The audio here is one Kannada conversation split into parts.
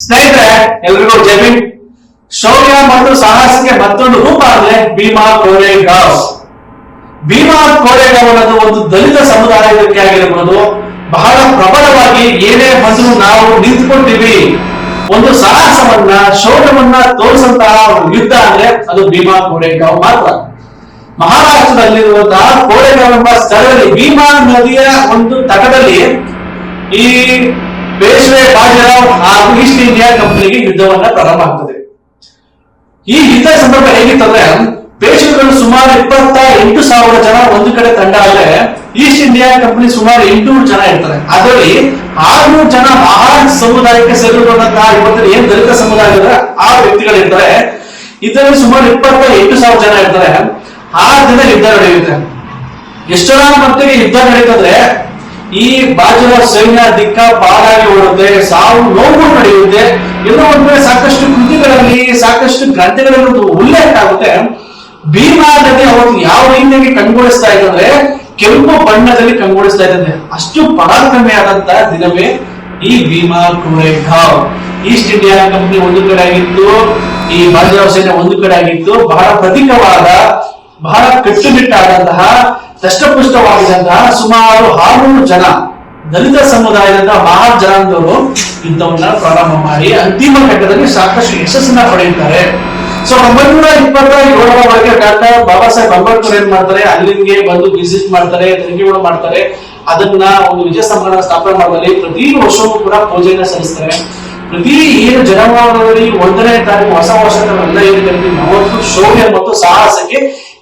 ಸ್ನೇಹಿತರೆ, ಎಲ್ರಿಗೂ ಜಮೀನ್ ಶೌರ್ಯ ಮತ್ತು ಸಾಹಸಕ್ಕೆ ಮತ್ತೊಂದು ರೂಪ ಅಂದ್ರೆ ಭೀಮಾ ಕೋರೆಗಾವ್ ಭೀಮಾ ಕೋರೆಗಾವ್ ಅನ್ನೋದು ಒಂದು ದಲಿತ ಸಮುದಾಯಕ್ಕೆ ಆಗಿರಬಹುದು ಬಹಳ ಪ್ರಬಲವಾಗಿ ಏನೇ ಬಂದ್ರು ನಾವು ನಿಂತ್ಕೊಂಡಿವಿ ಒಂದು ಸಾಹಸವನ್ನ, ಶೌರ್ಯವನ್ನ ತೋರಿಸಂತಹ ಯುದ್ಧ ಅಂದ್ರೆ ಅದು ಭೀಮಾ ಕೋರೆಗಾವ್ ಮಾತ್ರ. ಮಹಾರಾಷ್ಟ್ರದಲ್ಲಿರುವಂತಹ ಕೋರೆಗಾವ್ ಎಂಬ ಸ್ಥಳದಲ್ಲಿ ಭೀಮಾ ನದಿಯ ಒಂದು ತಟದಲ್ಲಿ ಈ ಪೇಶ್ವೆ ಬಾಜಿರಾವ್ ಹಾಗೂ ಈಸ್ಟ್ ಇಂಡಿಯಾ ಕಂಪನಿಗೆ ಯುದ್ಧವನ್ನ ಪ್ರಾರಂಭ ಆಗ್ತದೆ. ಈ ಯುದ್ಧ ಸಂದರ್ಭ ಹೇಗಿತ್ತಂದ್ರೆ ಪೇಶ್ವೆಗಳು ಸುಮಾರು ಇಪ್ಪತ್ತ ಎಂಟು ಸಾವಿರ ಜನ ಒಂದು ಕಡೆ ತಂಡ ಆದ್ರೆ, ಈಸ್ಟ್ ಇಂಡಿಯಾ ಕಂಪನಿ ಸುಮಾರು ಎಂಟುನೂರು ಜನ ಇರ್ತಾರೆ. ಅದರಲ್ಲಿ ಆರ್ನೂರು ಜನ ಮಹಾನ್ ಸಮುದಾಯಕ್ಕೆ ಸೇರಿರುವಂತಹ ಇವತ್ತಿನ ಏನ್ ದಲಿತ ಸಮುದಾಯ ಆ ವ್ಯಕ್ತಿಗಳಿರ್ತಾರೆ ಇದರಲ್ಲಿ ಸುಮಾರು ಇಪ್ಪತ್ತ ಎಂಟು ಸಾವಿರ ಜನ ಇರ್ತಾರೆ. ಆ ದಿನ ಯುದ್ಧ ನಡೆಯುತ್ತೆ. ಎಷ್ಟರ ಮಟ್ಟಿಗೆ ಯುದ್ಧ ನಡೀತಂದ್ರೆ ಈ ಬಾಜುವ ಸೈನ್ಯ ದಿಕ್ಕ ಪಾಲಾಗಿ ಓಡುತ್ತೆ ಸಾವು ನೋವು ನಡೆಯುತ್ತೆ. ಎಲ್ಲ ಒಂದ್ ಸಾಕಷ್ಟು ಕೃತಿಗಳಲ್ಲಿ, ಸಾಕಷ್ಟು ಗ್ರಂಥಗಳಲ್ಲಿ ಉಲ್ಲೇಖ ಆಗುತ್ತೆ. ಭೀಮಾ ನದಿ ಅವತ್ತು ಯಾವ ರೀತಿಯಾಗಿ ಕಂಗೊಳಿಸ್ತಾ ಇದ್ದಾರೆ ಕೆಂಪು ಬಣ್ಣದಲ್ಲಿ ಕಂಗೊಳಿಸ್ತಾ ಇದ್ದಂತೆ. ಅಷ್ಟು ಪರಾಕ್ರಮಿಯಾದಂತಹ ದಿನವೇ ಈ Bhima Koregaon East India company ಒಂದು ಕಡೆ ಆಗಿತ್ತು, ಈ ಬಾಜಿರಾವ್ ಸೈನ್ಯ ಒಂದು ಕಡೆ ಆಗಿತ್ತು. ಬಹಳ ಪ್ರತೀಕವಾದ, ಬಹಳ ಕಟ್ಟುನಿಟ್ಟಾದಂತಹ ದಷ್ಟಪುಷ್ಟವಾಗಿದ್ದಂತಹ ಸುಮಾರು ಆರುನೂರು ಜನ ದಲಿತ ಸಮುದಾಯದ ಮಹಾ ಜನಾಂಗದವರು ಯುದ್ಧವನ್ನ ಪ್ರಾರಂಭ ಮಾಡಿ ಅಂತಿಮ ಘಟ್ಟದಲ್ಲಿ ಸಾಕಷ್ಟು ಯಶಸ್ಸನ್ನ ಪಡೆಯುತ್ತಾರೆ. ಸೊ ಒಂಬೈನೂರ ಇಪ್ಪತ್ತ ಏಳರವರೆಗೆ ಡಾಕ್ಟರ್ ಬಾಬಾ ಸಾಹೇಬ್ ಅಂಬೇಡ್ಕರ್ ಏನ್ ಮಾಡ್ತಾರೆ? ಅಲ್ಲಿಗೆ ಬಂದು ವಿಸಿಟ್ ಮಾಡ್ತಾರೆ ತಂಗಿಗಳು ಮಾಡ್ತಾರೆ. ಅದನ್ನ ಒಂದು ವಿಜಯ ಸಂಭ್ರಮ ಸ್ಥಾಪನೆ ಮಾಡುವಲ್ಲಿ ಪ್ರತಿ ವರ್ಷವೂ ಕೂಡ ಪೂಜೆಯನ್ನ ಸಲ್ಲಿಸ್ತಾರೆ. ಪ್ರತಿ ಏನು ಜನವರಿ ಒಂದನೇ ತಾರೀಕು ಹೊಸ ವರ್ಷ ಏನು ಕರಿತೀವಿ ಅವತ್ತು ಶೌರ್ಯ ಮತ್ತು ಸಾಹಸಕ್ಕೆ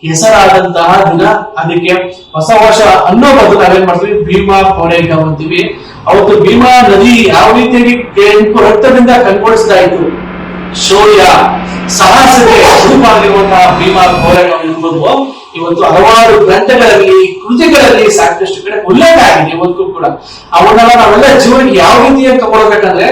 ಹೆಸರಾದಂತಹ ದಿನ. ಅದಕ್ಕೆ ಹೊಸ ವರ್ಷ ಅನ್ನೋ ಬದಲು ನಾವೇನ್ ಮಾಡ್ತೀವಿ? ಭೀಮಾ ಅಂತ ಅಂತೀವಿ ಅವತ್ತು ಭೀಮಾ ನದಿ ಯಾವ ರೀತಿಯಾಗಿ ಕೆಂಪು ರಕ್ತದಿಂದ ಕಂಗೊಳಿಸ್ತಾ ಇತ್ತು? ಶೌರ್ಯ ಸಾಹಸಕ್ಕೆ ರೂಪಾಗಿರುವಂತಹ ಭೀಮಾ ಕೋರೆಗಾಂವ್ ಎಂಬುದು ಇವತ್ತು ಹಲವಾರು ಗ್ರಂಥಗಳಲ್ಲಿ, ಕೃತಿಗಳಲ್ಲಿ ಸಾಕಷ್ಟು ಕಡೆ ಉಲ್ಲೇಖ ಆಗಿದೆ ಇವತ್ತು ಕೂಡ. ಅವನ್ನೆಲ್ಲ ನಾವೆಲ್ಲ ಜೀವನ ಯಾವ ರೀತಿಯಾಗಿ ತಗೊಳ್ಬೇಕಂದ್ರೆ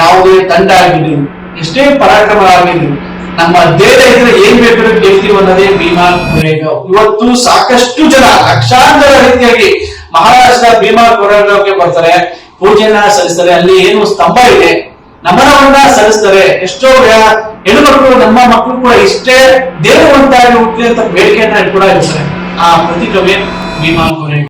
ಯಾವುದೇ ತಂಡ ಆಗಿರ್ಲಿ, ಎಷ್ಟೇ ಪರಾಕ್ರಮ ಆಗಿರ್ಲಿ ನಮ್ಮ ದೇಹ ಇದ್ರೆ ಏನ್ ಬೇಕು ಕೇಳ್ತೀವಿ ಅನ್ನೋದೇ ಭೀಮಾ ಕೋರೆಗಾಂವ್ ಇವತ್ತು ಸಾಕಷ್ಟು ಜನ ಲಕ್ಷಾಂತರ ರೀತಿಯಾಗಿ ಮಹಾರಾಷ್ಟ್ರ ಭೀಮಾ ಕೋರೆಗಾಂವ್ಗೆ ಬರ್ತಾರೆ, ಪೂಜೆನ ಸಲ್ಲಿಸ್ತಾರೆ, ಅಲ್ಲಿ ಏನು ಸ್ತಂಭ ಇದೆ, ನಮನವನ್ನ ಸಲ್ಲಿಸ್ತಾರೆ. ಎಷ್ಟೋ ಹೆಣ್ಮಕ್ಳು, ನಮ್ಮ ಮಕ್ಕಳು ಕೂಡ ಇಷ್ಟೇ ದೇವರು ಅಂತ ಅಂತ ಬೇಡಿಕೆಯನ್ನ ಕೂಡ ಇರ್ತಾರೆ ಆ ಪ್ರತಿಕ್ರಮೆ ಭೀಮಾ ಕೋರೆಗಾಂವ್